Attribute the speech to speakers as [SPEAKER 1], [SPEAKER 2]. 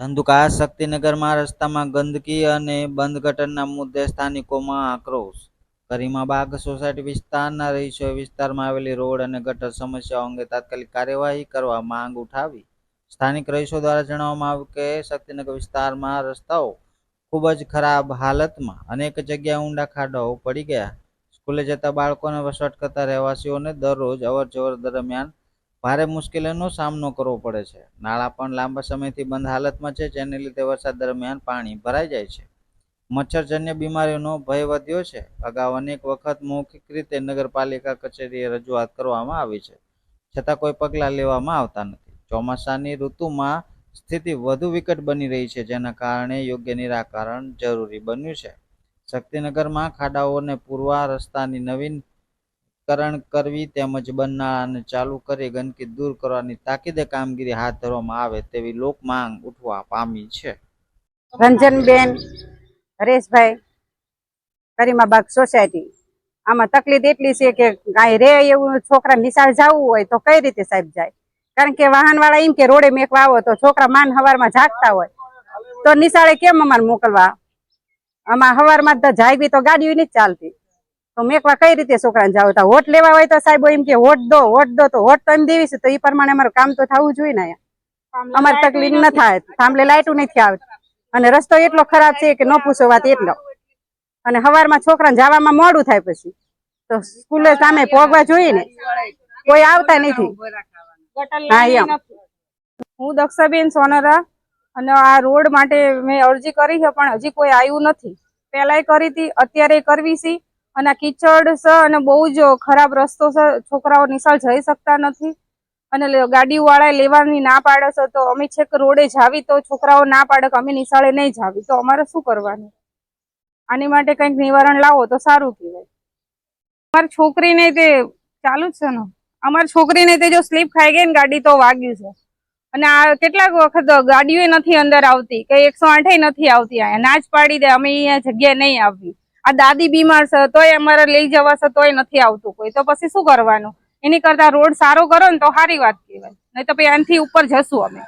[SPEAKER 1] ધંધુકા શક્તિનગરમાં રસ્તામાં ગંદકી અને બંધ ગટરના મુદ્દે સ્થાનિકોમાં આક્રોશ. કરીમાબાગ સોસાયટી વિસ્તારના રહીશોએ વિસ્તારમાં આવેલી રોડ અને ગટર સમસ્યાઓ અંગે તાત્કાલિક કાર્યવાહી કરવા માંગ ઉઠાવી. સ્થાનિક રહીશો દ્વારા જણાવવામાં આવ્યું કે, શક્તિનગર વિસ્તારમાં રસ્તાઓ ખૂબ જ ખરાબ હાલતમાં અનેક જગ્યાએ ઊંડા ખાડાઓ પડી ગયા. સ્કૂલે જતા બાળકોને વસવાટ કરતા રહેવાસીઓને દરરોજ અવરજવર દરમિયાન ભારે મુશ્કેલીનો સામનો કરવો પડે છે. નાળા પણ લાંબા સમયથી બંધ હાલતમાં છે, જેને લીધે વરસાદ દરમિયાન પાણી ભરાઈ જાય છે. મચ્છરજન્ય બીમારીઓનો ભય વધ્યો છે. અગાઉ અનેક વખત મૌખિક રીતે નગરપાલિકા કચેરીએ રજૂઆત કરવામાં આવી છે. છતાં કોઈ પગલાં લેવામાં આવતા નથી. ચોમાસાની ઋતુમાં સ્થિતિ વધુ વિકટ બની રહી છે, જેના કારણે યોગ્ય નિરાકરણ જરૂરી બન્યું છે. શક્તિનગરમાં ખાડાઓને પૂરવા રસ્તાની નવીનકરણ કરવી તેમજ બનનારાને ચાલુ કરી ગંદકી દૂર કરવાની તાકીદે કામગીરી હાથ ધરવામાં આવે તેવી લોક માંગ ઉઠવા પામી છે.
[SPEAKER 2] રંજનબેન, હરેશભાઈ કરીમાબાગ સોસાયટી. આમાં તકલીફ એટલી છે કે કાંઈ રે એવું છોકરા નિશાળ જવું હોય તો કઈ રીતે સાહેબ જાય? કારણ કે વાહનવાળા એમ કે રોડે મેકવા આવો તો છોકરા માન હવારમાં જાગતા હોય. તો નિશાળે કેમ અમારે મોકલવા? આમાં હવારમાં બી તો ગાડીઓ નથી ચાલતી. તો મેકવા કઈ રીતે છોકરાને જાવ? તો હોટ લેવા હોય તો સાહેબ એમ કે હોટ દો હોટ દો. તો હોટ તો એમ દેવી છે તો એ પ્રમાણે અમારું કામ તો થવું જોઈએ ને અમારે તકલીફ ન થાય થાંભલે લાઈટું નથી આવતી. અને રસ્તો એટલો ખરાબ છે કે ન પૂછો વાત એટલો. અને સવારમાં છોકરાને જવામાં મોડું થાય પછી. તો સ્કૂલે સામે પોગવા જોઈએ ને. કોઈ આવતા નથી. હું
[SPEAKER 3] દક્ષાબેન સોનરા અને આ રોડ માટે મેં અરજી કરી છે પણ હજી કોઈ આવ્યું નથી. પહેલાય કરી હતી અત્યારે કરવી છે. અને કીચડ છે અને બહુ જ ખરાબ રસ્તો છે. છોકરાઓ નિશાળ જઈ શકતા નથી અને ગાડીવાળાએ લેવાની ના પાડે છે તો અમે છેક રોડે જાવી તો છોકરાઓ ના પાડે કે અમે નિશાળે નહીં જાવી. તો અમારે શું કરવાનું? આની માટે કંઈક નિવારણ લાવો તો સારું કહેવાય. અમારી છોકરીને તે ચાલુ જ છે ને. અમારી છોકરીને તે જો સ્લીપ ખાઈ ગઈ ને ગાડી તો વાગ્યું છે. અને આ કેટલાક વખત ગાડીઓ નથી અંદર આવતી, કે એકસો આઠે નથી આવતી અહીંયા. ના જ પાડી દે, અમે અહીંયા જગ્યાએ નહીં આવવી આ દાદી બીમાર છે, તોય અમારે લઈ જવાશે તોય નથી આવતું કોઈ. તો પછી શું કરવાનું? એની કરતા રોડ સારો કરો ને તો સારી વાત કહેવાય. નહીં તો પછી એનાથી ઉપર જશું અમે.